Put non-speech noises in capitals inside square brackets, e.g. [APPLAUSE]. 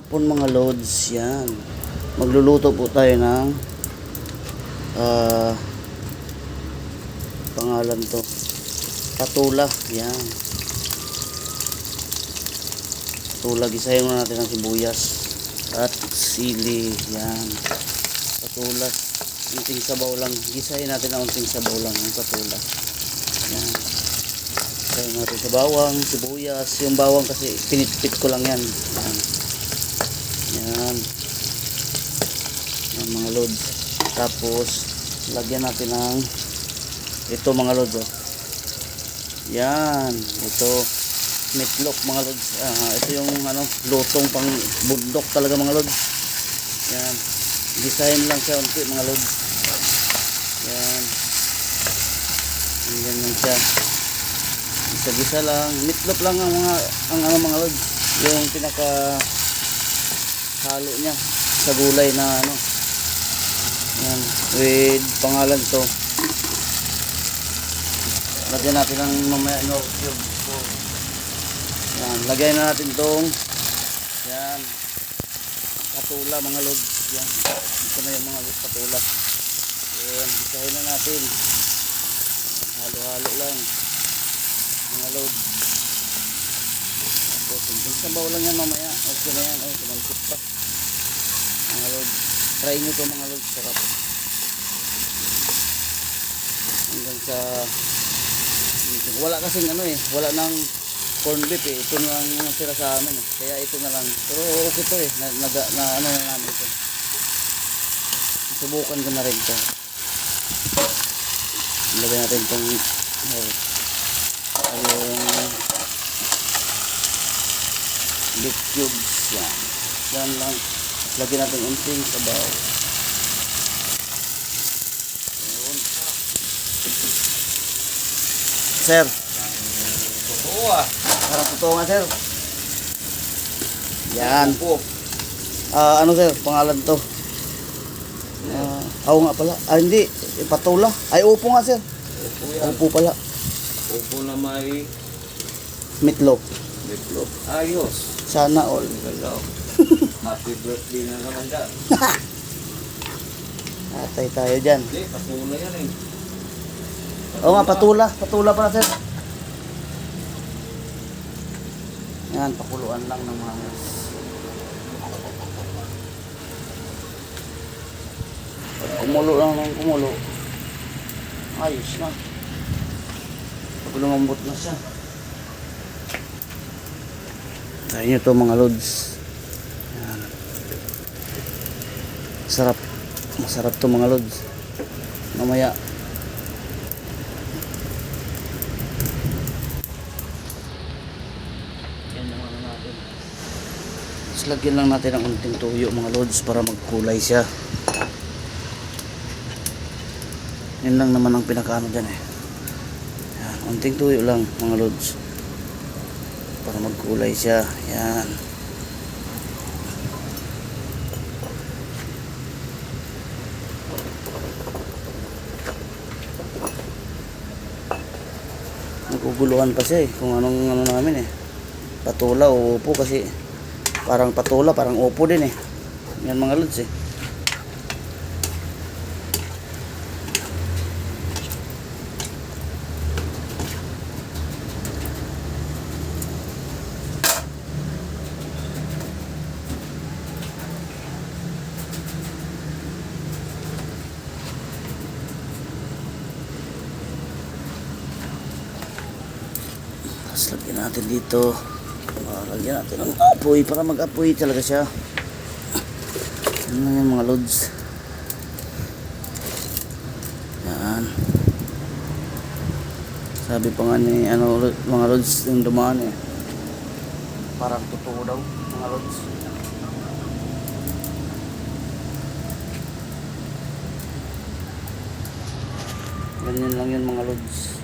Hapon mga loads, yan. Magluluto po tayo ng ah pangalan to. Patula, yan. Patula, gisahin muna natin ng sibuyas at sili, yan. Patula, unting sabaw lang. Gisahin natin ng unting sabaw lang ng patula. Yan. Natin sa bawang, sibuyas. Yung bawang kasi pinitpit ko lang yan. Yan. Yan. Yan mga loads. Tapos, lagyan natin ng ito mga loads. Oh. Yan. Ito. Meatloaf mga loads. Ah, ito yung ano, lutong pang bundok talaga mga loads. Yan. Design lang siya unti mga loads. Yan. Yan lang siya. Gisa-gisa lang. Meatloaf lang ang mga ang ano mga loads. Yung pinaka halo niya. Sa gulay na ano. Yan. With pangalan to. Lagyan natin ng mamaya no cube so, yan. Lagyan na natin tong yan. Patula mga lods yan. Ito na yung mga patula. Yan. Isahin na natin. Halo halo lang mga lods yung sabaw lang yan mamaya. Okay na yan. Oh tumalsik pa. Mga lods try nyo to mga lods sarap. Hanggang sa wala kasing ano eh wala nang corn beef eh. Ito na lang yung sira sa amin eh. Kaya ito na lang. Pero okay to eh. Na, na, na ano na namin ito. Subukan ko na rin to. Ilagay natin itong oh, yung beef cubes yan yan lang. Lagyan natin unting sabaw. Yun sir. Totoo ah. parang totoo nga sir. Yan. Ah, ano sir? Pangalan to. Ah, ako nga pala. Ah hindi. Eh, patula. Ay upo nga sir. Yan. upo pala. Opo na may meatloaf bitlog. Ayos. sana all Galaw. [LAUGHS] Happy birthday na naman dyan. [LAUGHS] atay tayo dyan Hindi, patula yan eh. Oo nga, patula. Patula pala, sir. Yan, pakuluan lang ng mga Kumulo lang ng kumulo. Ayos na. Pag lumambot na siya. Try nyo to mga loads. Yan. Sarap. Masarap to mga loads. Mamaya ano. Tapos lagyan lang natin ng unting tuyo mga loads para magkulay siya. Yan lang naman ang pinakaano dyan eh. Yan, unting tuyo lang mga loads. Para magkulay siya. Yan. naguguluhan pa siya eh kung anong ano namin eh patula o upo kasi parang patula parang upo din eh yan mga lods eh Tapos lagyan natin dito. Uh, lagyan natin ng apoy para mag-apoy talaga siya. Lang yung mga loads. Yan. Sabi pa nga ni ano, mga loads yung dumaan eh. Parang totoo daw mga loads. Ganyan lang yun mga loads.